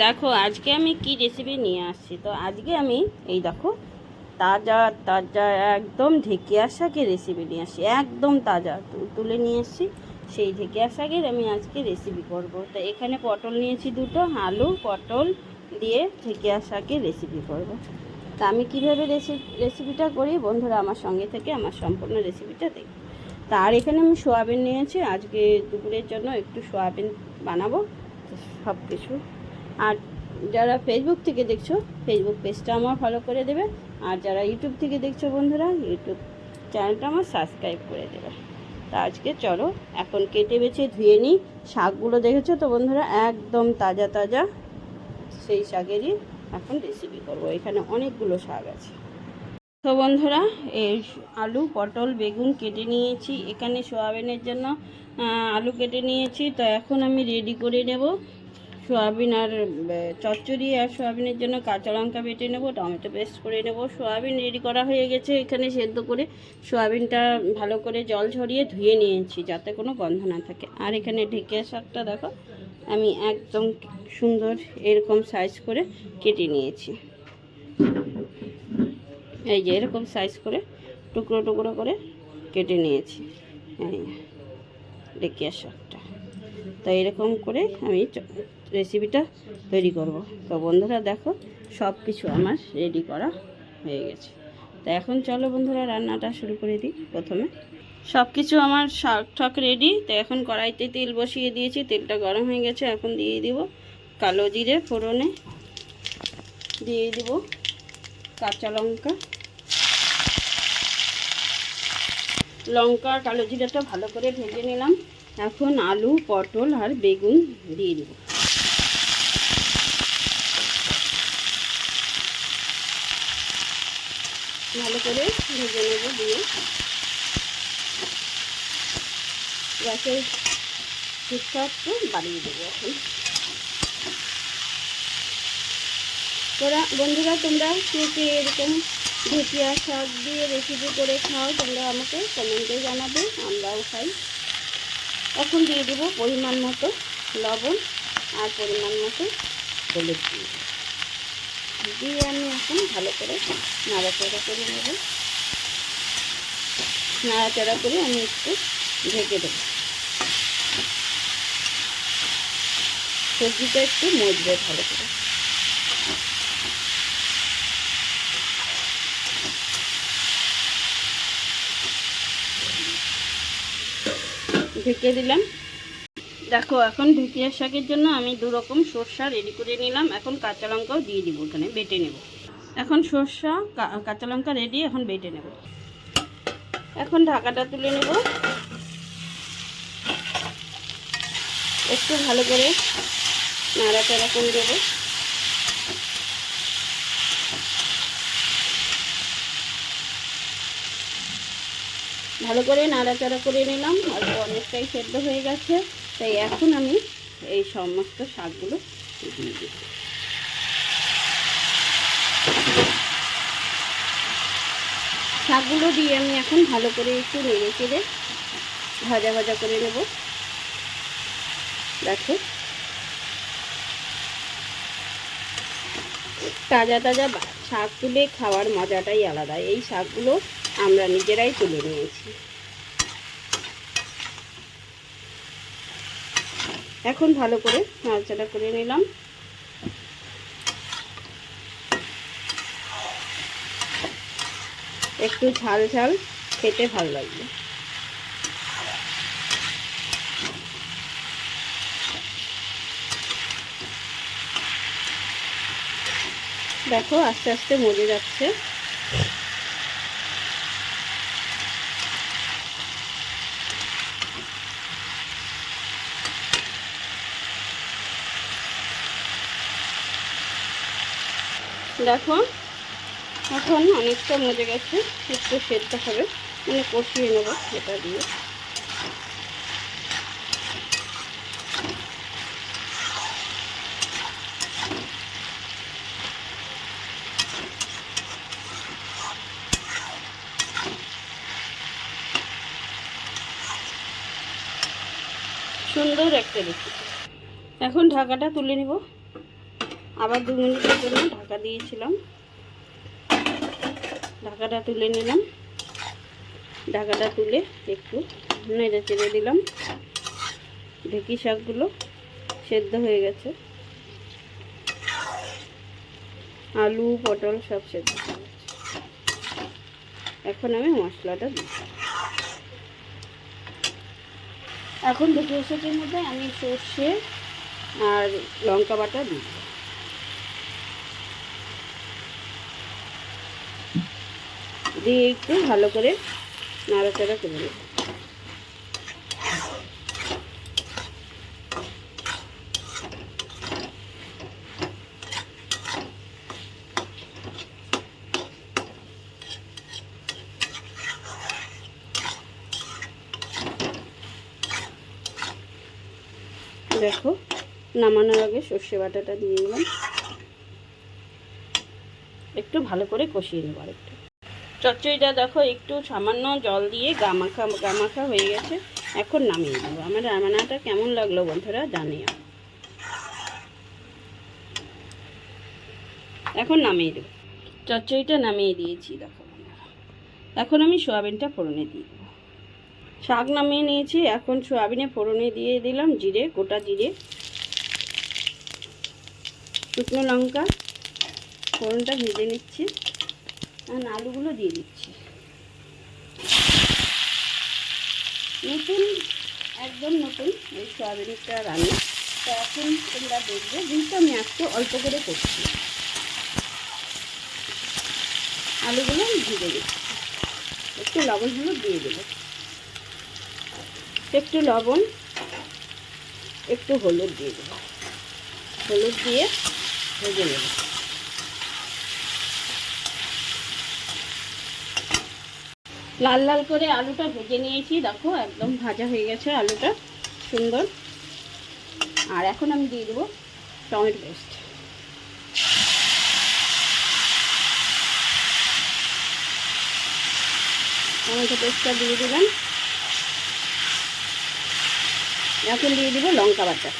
দেখো, আজকে আমি কি রেসিপি নিয়ে আসছি? তো আজকে আমি, এই দেখো, তাজা তাজা, একদম ঢেকিয়া শাকের রেসিপি নিয়ে আসছি। একদম তাজা তুলে নিয়ে এসছি। সেই ঢেকিয়া শাকের আমি আজকে রেসিপি করব। তো এখানে পটল নিয়েছি দুটো, আলু, পটল দিয়ে ঢেকিয়া শাকের রেসিপি করব। তা আমি কীভাবে রেসিপি রেসিপিটা করি? বন্ধুরা আমার সঙ্গে থেকে, আমার সম্পূর্ণ রেসিপিটা দেখ। তার এখানে আমি সোয়াবিন নিয়েছি। আজকে দুপুরের জন্য একটু সোয়াবিন বানাবো। সব কিছু আর যারা ফেসবুক থেকে দেখছ ফেসবুক পেজটা আমার ফলো করে দেবে। আর যারা ইউটিউব থেকে দেখছ বন্ধুরা ইউটিউব চ্যানেলটা আমার সাবস্ক্রাইব করে দেবে। তা আজকে চলো, এখন কেটে বেছে ধুয়ে নিই। শাকগুলো দেখেছ তো বন্ধুরা? একদম তাজা তাজা। সেই শাকেরই এখন রেসিপি করব। এখানে অনেকগুলো শাক আছে। তো বন্ধুরা, এই আলু, পটল, বেগুন কেটে নিয়েছি। এখানে সোয়াবিনের জন্য আলু কেটে নিয়েছি। তো এখন আমি রেডি করে নেব। সোয়াবিন আর চচ্চড়ি আর সোয়াবিনের জন্য কাঁচা লঙ্কা বেটে নেব, টমেটো পেস্ট করে নেব। সোয়াবিন রেডি করা হয়ে গেছে, এখানে সেদ্ধ করে সোয়াবিনটা ভালো করে জল ঝরিয়ে ধুয়ে নিয়েছি, যাতে কোনো গন্ধ না থাকে। আর এখানে ঢেকে শাকটা দেখো, আমি একদম সুন্দর এরকম সাইজ করে কেটে নিয়েছি। এই যে এরকম সাইজ করে, টুকরো টুকরো করে কেটে নিয়েছি। এই শাকটা। তো এরকম করে আমি রেসিপিটা তৈরি করব। তো বন্ধুরা দেখো সব কিছু আমার রেডি করা হয়ে গেছে। তো এখন চলো বন্ধুরা, রান্নাটা শুরু করে দিই প্রথমে। সব কিছু আমার শাক ঠাক রেডি তো এখন কড়াইতে তেল বসিয়ে দিয়েছি। তেলটা গরম হয়ে গেছে, এখন দিয়ে দিব কালো জিরে ফোড়নে। দিয়ে দিব কাঁচা লঙ্কা। লঙ্কা কালো জিরাটা ভালো করে ভেজে নিলাম। এখন আলু, পটল আর বেগুন দিয়ে দিব। করে ভেজে নেব দিয়ে। গ্যাসের শিক্ষা একটু বাড়িয়ে দেবো এখন। তোরা, বন্ধুরা, তোমরা কে কে এরকম ঢেকিয়া শাক দিয়ে রেসিপি করে খাও, তোমরা আমাকে কমেন্টে জানাবে, আমরাও খাই। এখন দিয়ে দেবো পরিমাণ মতো লবণ আর পরিমাণ মতো হলুদ দিয়ে। দিয়ে আমি এখন ভালো করে নাড়াচাড়া করে নেব। নাড়াচাড়া করে আমি একটু ঢেকে দেবো। সবজিটা একটু মজবে ভালো করে। ঢেকে দিলাম। দেখো, এখন ঢেকিয়া শাকের জন্য আমি দু রকম সর্ষা রেডি করে নিলাম। এখন কাঁচা লঙ্কাও দিয়ে দিব, ওখানে বেটে নেব। এখন সর্ষা কাঁচা লঙ্কা রেডি এখন বেটে নেব। এখন ঢাকাটা তুলে নেব। একটু ভালো করে নাড়াচাড়া করে দেবো। ভালো করে নাড়াচাড়া করে নিলাম আর অনেকটাই সেদ্ধ হয়ে গেছে। তাই এখন আমি এই সমস্ত শাকগুলো দিয়ে দিই শাকগুলো দিয়ে আমি এখন ভালো করে একটু নেড়ে চেড়ে ভাজা ভাজা করে নেব। দেখো। তাজা তাজা শাক তুলে খাওয়ার মজাটাই আলাদা। এই শাকগুলো আমরা নিজেরাই তুলে নিয়েছি। এখন ভালো করে নাড়াচাড়া করে নিলাম। একটু ঝাল ঝাল খেতে ভালো লাগবে। দেখো আস্তে আস্তে মজে যাচ্ছে। দেখো, এখন অনেকটা মজে গেছে, একটু সেদ্ধ হবে। মানে কষিয়ে নেব এটা দিয়ে। সুন্দর একটা রেসিপি। এখন ঢাকাটা তুলে নিব। আবার দু মিনিটের জন্য ঢাকা দিয়েছিলাম। ঢাকাটা তুলে নিলাম। ঢাকাটা তুলে একটু নেড়ে চেড়ে দিলাম। ঢেকি শাকগুলো সেদ্ধ হয়ে গেছে। আলু, পটল সব সেদ্ধ এখন আমি মশলাটা দিই। এখন ঢেকে শাকের মধ্যে আমি সর্ষে আর লঙ্কা বাটা দিই। দিয়ে একটু ভালো করে নাড়াচাড়া করে নেব। দেখো, নামানোর আগে সর্ষে বাটাটা দিয়ে দিলাম। একটু ভালো করে কষিয়ে নেব আরেকটু। চচ্চড়িটা দেখো, একটু সামান্য জল দিয়ে গামাখা গামাখা হয়ে গেছে। এখন নামিয়ে দেবো আমার রান্নাটা কেমন লাগল বন্ধুরা, জানিও। এখন নামিয়ে দেবো। চচ্চড়িটা নামিয়ে দিয়েছি, দেখো এখন আমি সোয়াবিনটা ফোড়নে দিয়ে দেবো। শাক নামিয়ে নিয়েছি, এখন সোয়াবিনে ফোড়নে দিয়ে দিলাম জিরে, গোটা জিরে। শুকনো লঙ্কা, ফোড়নটা ভেজে নিচ্ছি। আর আলুগুলো দিয়ে দিচ্ছি। নতুন, একদম নতুন এই সয়াবিনটা রান্না। তো এখন তোমরা দেখবে যেহেতু আমি একটু অল্প করে করছি। আলুগুলো ভেজে দিচ্ছি একটু লবণগুলো দিয়ে দেবো। একটু লবণ, একটু হলুদ দিয়ে দেবো। হলুদ দিয়ে ভেজে নেব। লাল লাল করে আলুটা ভেজে নিয়েছি। দেখো, একদম ভাজা হয়ে গেছে আলুটা। সুন্দর। আর এখন আমি দিয়ে দেবো টমেটো পেস্ট। টমেটো পেস্টটা দিয়ে দেবেন এখন দিয়ে দিব লঙ্কা বাটা।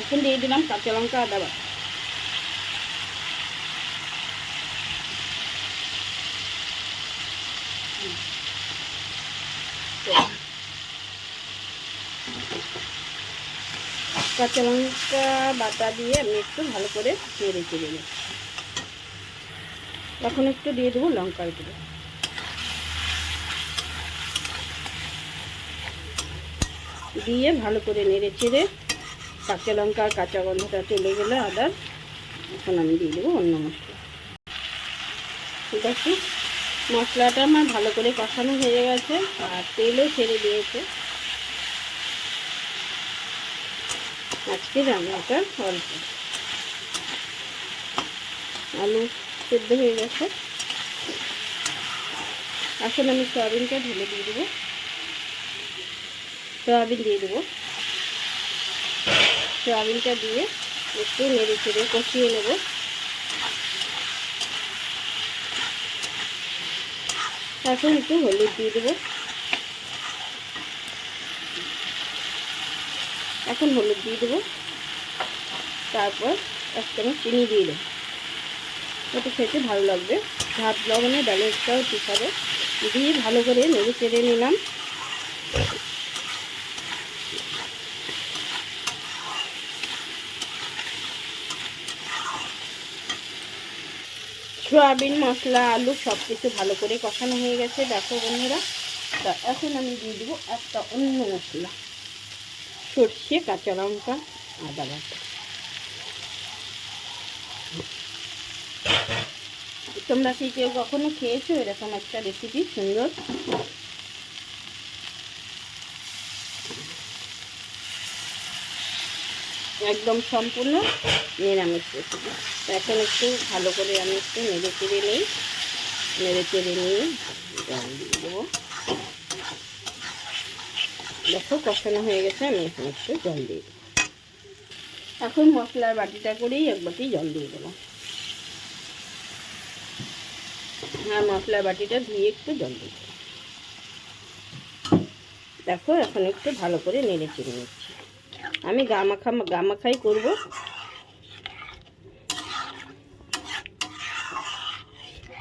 এখন দিয়ে দিলাম কাঁচা লঙ্কা আদা বাটা। কাঁচা লঙ্কা বাটা দিয়ে আমি একটু ভালো করে নেড়ে চেড়ে নিচ্ছি এখন একটু দিয়ে দেবো লঙ্কার গুঁড়ো। দিয়ে ভালো করে নেড়ে চেড়ে কাঁচা লঙ্কা কাঁচা গন্ধটা চলে গেলে আদার এখন আমি দিয়ে দেবো অন্য মশলা। ঠিক আছে? মশলাটা আমার ভালো করে কষানো হয়ে গেছে আর তেলও ছেড়ে দিয়েছে। আজকে রান্নাটা অল্প। আলু সেদ্ধ হয়ে গেছে। এখন আমি সয়াবিনটা ঢেলে দিয়ে দেবো। সয়াবিন দিয়ে দেবো। সয়াবিনটা দিয়ে একটু নেড়ে চেড়ে কষিয়ে নেব। এখন একটু হলুদ দিয়ে দেবো। এখন হলুদ দিয়ে দেবো। তারপর এক চামচ চিনি দিয়ে দেবো। ওটা খেতে ভালো লাগবে। ভাত লবণে ব্যালেন্সটাও ঠিক হবে। দিয়ে ভালো করে নেড়ে চেড়ে নিলাম। সয়াবিন, মশলা, আলু সব কিছু ভালো করে কষানো হয়ে গেছে। দেখো বন্ধুরা। তা এখন আমি দিয়ে দেবো একটা অন্য মশলা। সর্ষে, কাঁচা লঙ্কা, আদা বাটা। তোমরা কি কেউ কখনো খেয়েছো এরকম একটা রেসিপি সুন্দর? একদম সম্পূর্ণ নিরামিষ রেসিপি এখন একটু ভালো করে আমি একটু নেড়ে চেড়ে নিই। নেড়ে চেড়ে নিয়ে জল দিয়ে দেবো। দেখো কষানো হয়ে গেছে, আমি এখন একটু জল দিয়ে দেবো। এখন মশলার বাটিটা করেই এক বাটি জল দিয়ে দেবো। আর মশলার বাটিটা ধুয়ে একটু জল দিয়ে দেবো। দেখো এখন একটু ভালো করে নেড়ে চেড়ে নিচ্ছি। আমি গামাখা, গামাখাই করব।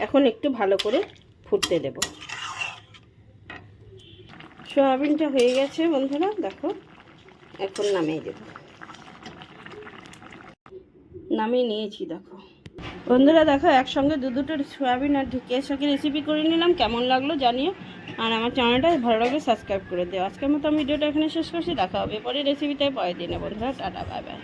এখন একটু ভালো করে ফুটতে দেব। সোয়াবিনটা হয়ে গেছে, বন্ধুরা, দেখো। এখন নামিয়ে দেব। নামিয়ে নিয়েছি, দেখো। বন্ধুরা, দেখো, একসঙ্গে দু দুটো সয়াবিন আর ঢেকে শাকের রেসিপি করে নিলাম। কেমন লাগল জানিও। আর আমার চ্যানেলটা ভালো লাগলে সাবস্ক্রাইব করে দিও। আজকের মতো আমি ভিডিওটা এখানে শেষ করছি। দেখা হবে পরে রেসিপিটাই পরের দিনে। বন্ধুরা, টাটা বাই বাই